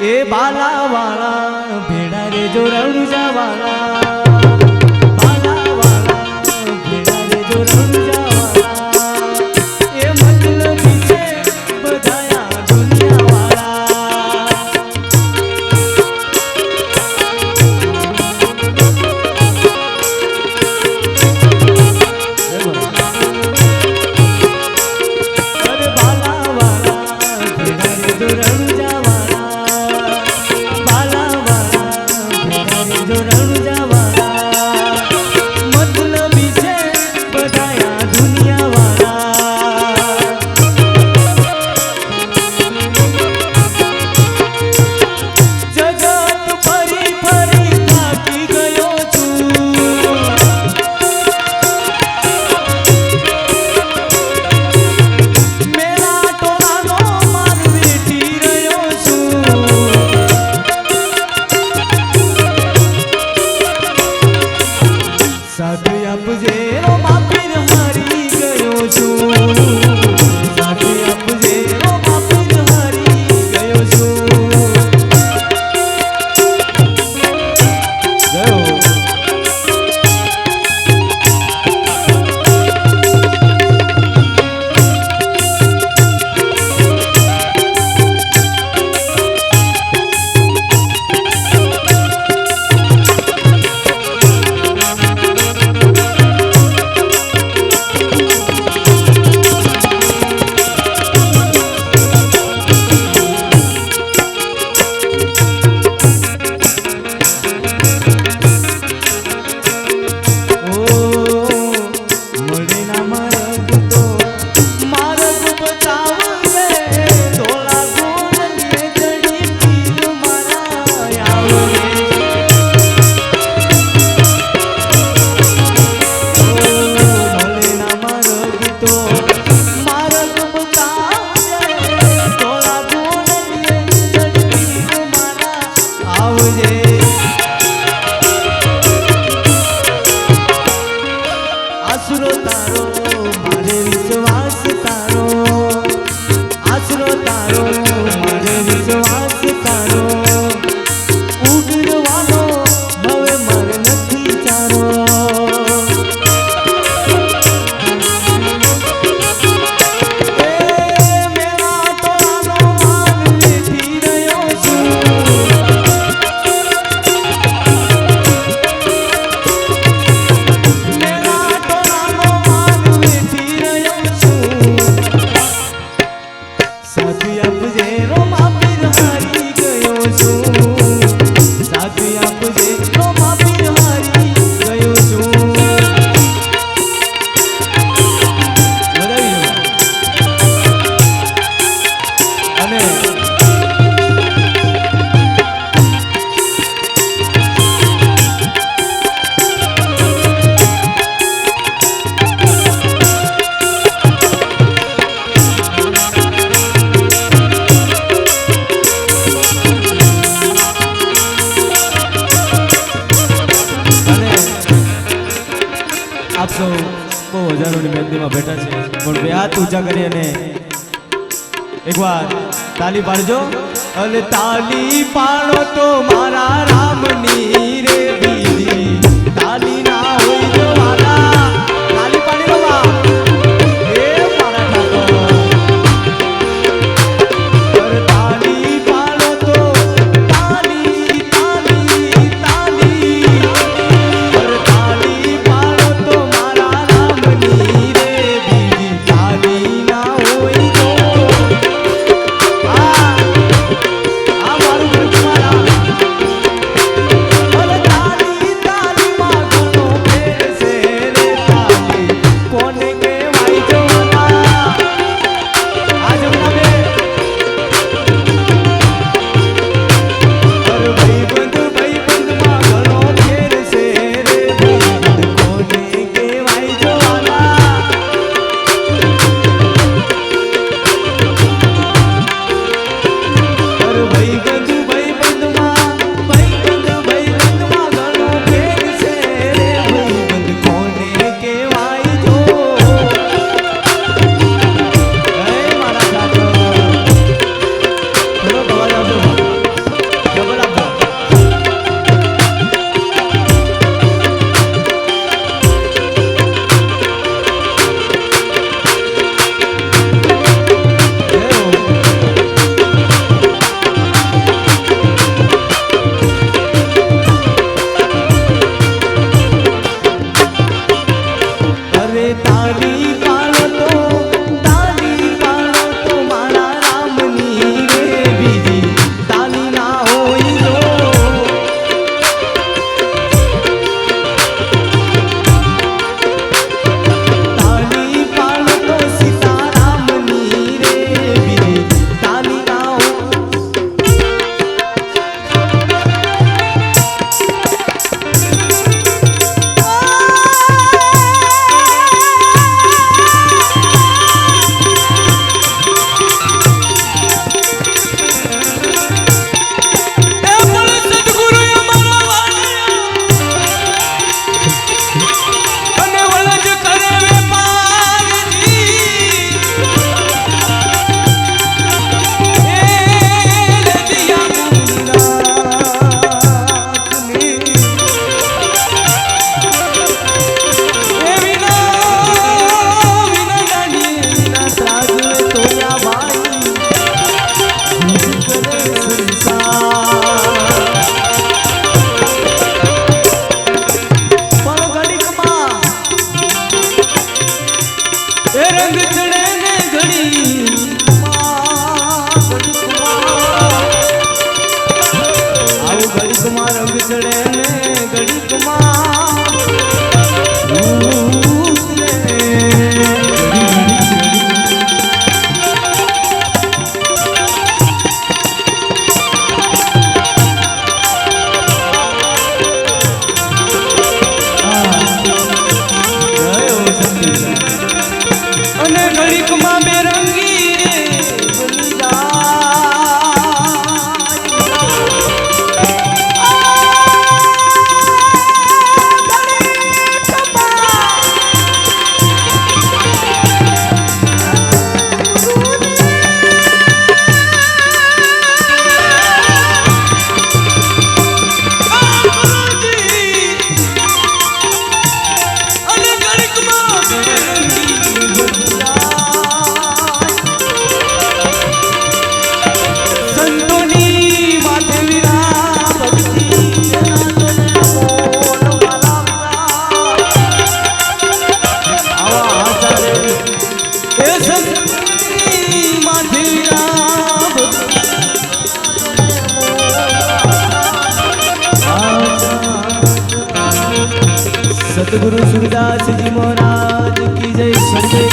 એ બાલાવાળા ભેડા રે જો રણુજા વાળા you આપ સૌ બહુ હજારોની મહેંદીમાં બેઠા છે. પણ બે હાથ ઊંચા કરી અને એકવાર તાલી પાડજો. અને તાલી પાડો તો મારા રામની રેવી. excellent. सतगुरु सूरदास जी महाराज की जय। संजय